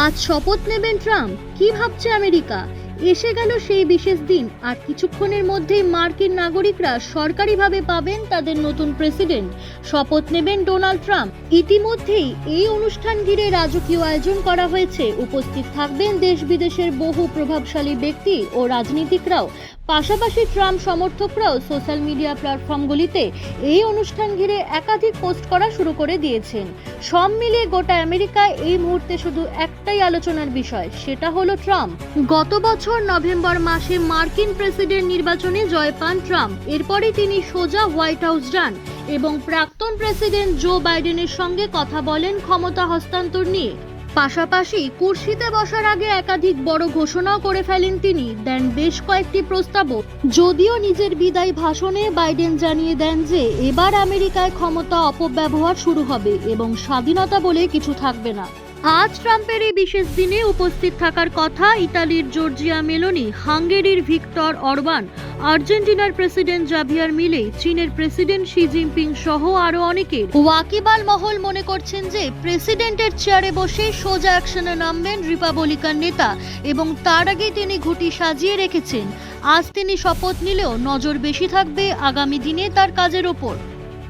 আজ শপথ নেবেন ট্রাম্প? কি ভাবছে আমেরিকা? এসে গেল সেই বিশেষ দিন, আর কিছুক্ষণের মধ্যেই মার্কিন নাগরিকরা সরকারিভাবে পাবেন তাদের নতুন প্রেসিডেন্ট। শপথ নেবেন ডোনাল্ড ট্রাম্প। ইতিমধ্যেই এই অনুষ্ঠান ঘিরে রাজকীয় আয়োজন করা হয়েছে। উপস্থিত থাকবেন দেশ বিদেশের বহু প্রভাবশালী ব্যক্তি ও রাজনীতিকরাও। পাশাপাশি ট্রাম্প সমর্থকরাও সোশ্যাল মিডিয়া প্ল্যাটফর্মগুলিতে এই অনুষ্ঠান ঘিরে একাধিক পোস্ট করা শুরু করে দিয়েছেন। সব মিলিয়ে গোটা আমেরিকায় এই মুহূর্তে শুধু একটাই আলোচনার বিষয়, সেটা হলো ট্রাম্প। গত বছর নভেম্বর মাসে মার্কিন প্রেসিডেন্ট নির্বাচনে জয় পান ট্রাম্প। এরপরে তিনি সোজা হোয়াইট হাউস যান এবং প্রাক্তন প্রেসিডেন্ট জো বাইডেনের সঙ্গে কথা বলেন ক্ষমতা হস্তান্তর নিয়ে। পাশাপাশি কুর্সিতে বসার আগে একাধিক বড় ঘোষণাও করে ফেলেন তিনি। দেন বেশ কয়েকটি প্রস্তাবও। যদিও নিজের বিদায় ভাষণে বাইডেন জানিয়ে দেন যে, এবার আমেরিকায় ক্ষমতা অপব্যবহার শুরু হবে এবং স্বাধীনতা বলে কিছু থাকবে না। আজ ট্রাম্পের এই বিশেষ দিনে উপস্থিত থাকার কথা ইতালির জর্জিয়া মেলোনি, হাঙ্গেরির ভিক্টর অরবান, আর্জেন্টিনার প্রেসিডেন্ট জাভিয়ার মিলে, চীনের প্রেসিডেন্ট শি জিনপিং সহ আরও অনেকের। ওয়াকিবাল মহল মনে করছেন যে প্রেসিডেন্টের চেয়ারে বসে সোজা অ্যাকশনে নামবেন রিপাবলিকান নেতা এবং তার আগে তিনি ঘুটি সাজিয়ে রেখেছেন। আজ তিনি শপথ নিলেও নজর বেশি থাকবে আগামী দিনে তার কাজের ওপর।